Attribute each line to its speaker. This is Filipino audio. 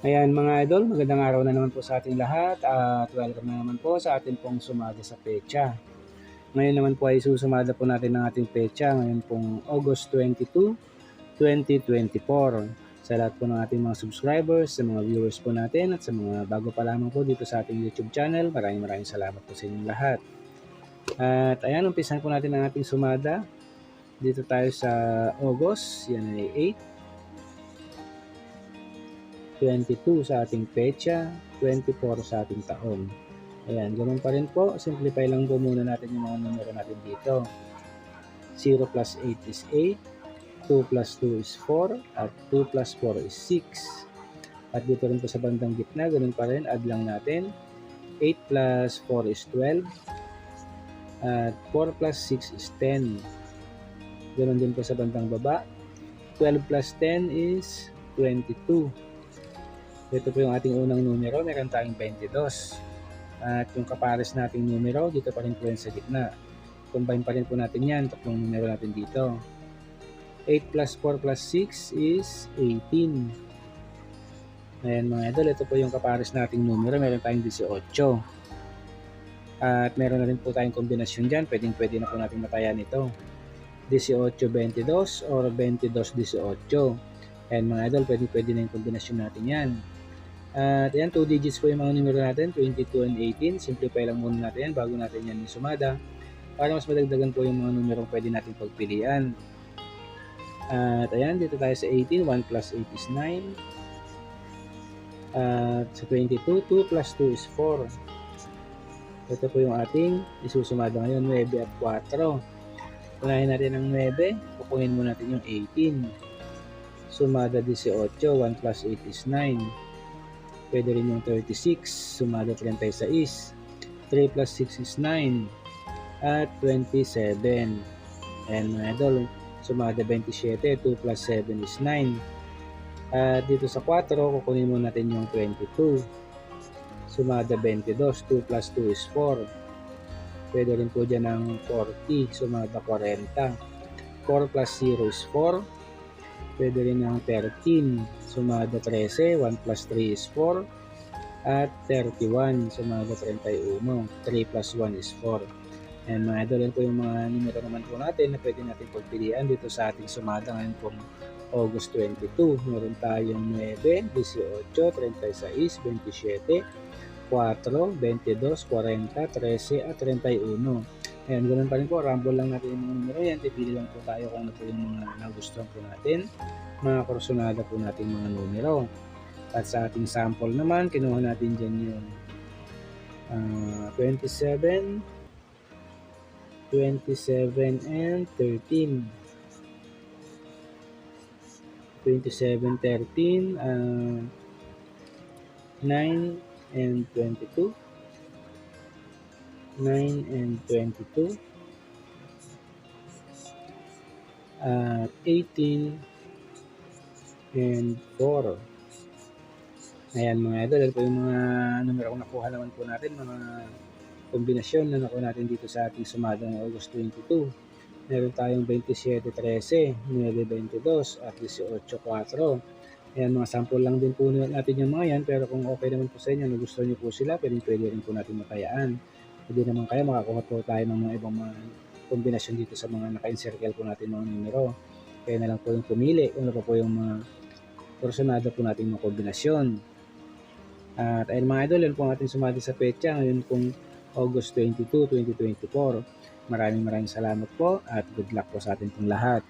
Speaker 1: Ayan mga idol, magandang araw na naman po sa ating lahat at welcome na naman po sa ating pong sumada sa pecha. Ngayon naman po ay susumada po natin ng ating pecha ngayon pong August 22, 2024. Sa lahat po ng ating mga subscribers, sa mga viewers po natin at sa mga bago pa lamang po dito sa ating YouTube channel, maraming maraming salamat po sa inyong lahat. At ayan, umpisan po natin ang ating sumada. Dito tayo sa August, yan ay 8. 22 sa ating pecha, 24 sa ating taon. Ayan, ganun pa rin po. Simplify lang po muna natin yung mga numero natin dito. 0 plus 8 is 8, 2 plus 2 is 4, at 2 plus 4 is 6. At dito rin po sa bandang gitna, ganun pa rin, add lang natin. 8 plus 4 is 12, at 4 plus 6 is 10. Ganun din po sa bandang baba. 12 plus 10 is 22. Ito po yung ating unang numero, meron tayong 22. At yung kapares nating numero, dito pa rin po yan sa gitna. Combine pa rin po natin yan, tatlong numero natin dito. 8 plus 4 plus 6 is 18. Ayan mga idol, ito po yung kapares nating numero, meron tayong 18. At meron na rin po tayong kombinasyon dyan, pwedeng pwede na po natin matayan ito. 18-22 or 22-18. Ayan mga idol, pwede pwede na yung kombinasyon natin yan. At yan, 2 digits po yung mga numero natin, 22 and 18. Simplify lang muna natin yan bago natin yan sumada. Para mas madagdagan po yung mga numero pwede natin pagpilian. At ayan, dito tayo sa 18, 1 plus 8 is 9. At sa 22, 2 plus 2 is 4. Ito po yung ating isusumada ngayon, 9 at 4. Unahin natin ang 9, kukunin mo natin yung 18. Sumada 18, 1 plus 8 is 9. Pwede rin yung 36, sumada 36. 3 plus 6 is 9. At 27. And mga idol, sumada 27, 2 plus 7 is 9. At dito sa 4, kukunin mo natin yung 22. Sumada 22, 2 plus 2 is 4. Pwede rin po dyan ng 40, sumada 40. 4 plus 0 is 4. Pwede rin ng 13, sumada 13, 1 plus 3 is 4. At 31, sumada 31, 3 plus 1 is 4. And mga idol, yan po yung mga numero naman po natin na pwede natin pagpilian dito sa ating sumada ngayon pong August 22. Meron tayong 9, 18, 36, 27, 4, 22, 40, 13, at 31. Ayan, ganun pa rin po. Rumble lang natin yung mga numero yan. Pipili lang po tayo kung ano po yung mga nagustuhan po natin. Mga kursunada po natin mga numero. At sa ating sample naman, kinuha natin dyan yung uh, 27, 27, and 13. 27, 13, uh, 9, and 22. 9 and 22. At 18 and 4. Ayan mga idol, ito yung mga numero kung nakuha naman po natin, mga kombinasyon na nakuha natin dito sa ating sumada ng August 22. Meron tayong 27-13, 9-22 at 18-4. Ayan, mga sample lang din po natin yung mga yan, pero kung okay naman po sa inyo, gusto nyo po sila, pwede, pwede rin po natin matayaan. Pwede naman kaya makakuha po tayo ng mga ibang mga kombinasyon dito sa mga naka-encircle po natin mga numero. Kaya na lang po yung pumili kung ano po yung mga personada po natin mga kombinasyon. At ayun mga idol, yan po ang ating sumati sa petsa ngayon pong August 22, 2024. Maraming maraming salamat po at good luck po sa ating pong lahat.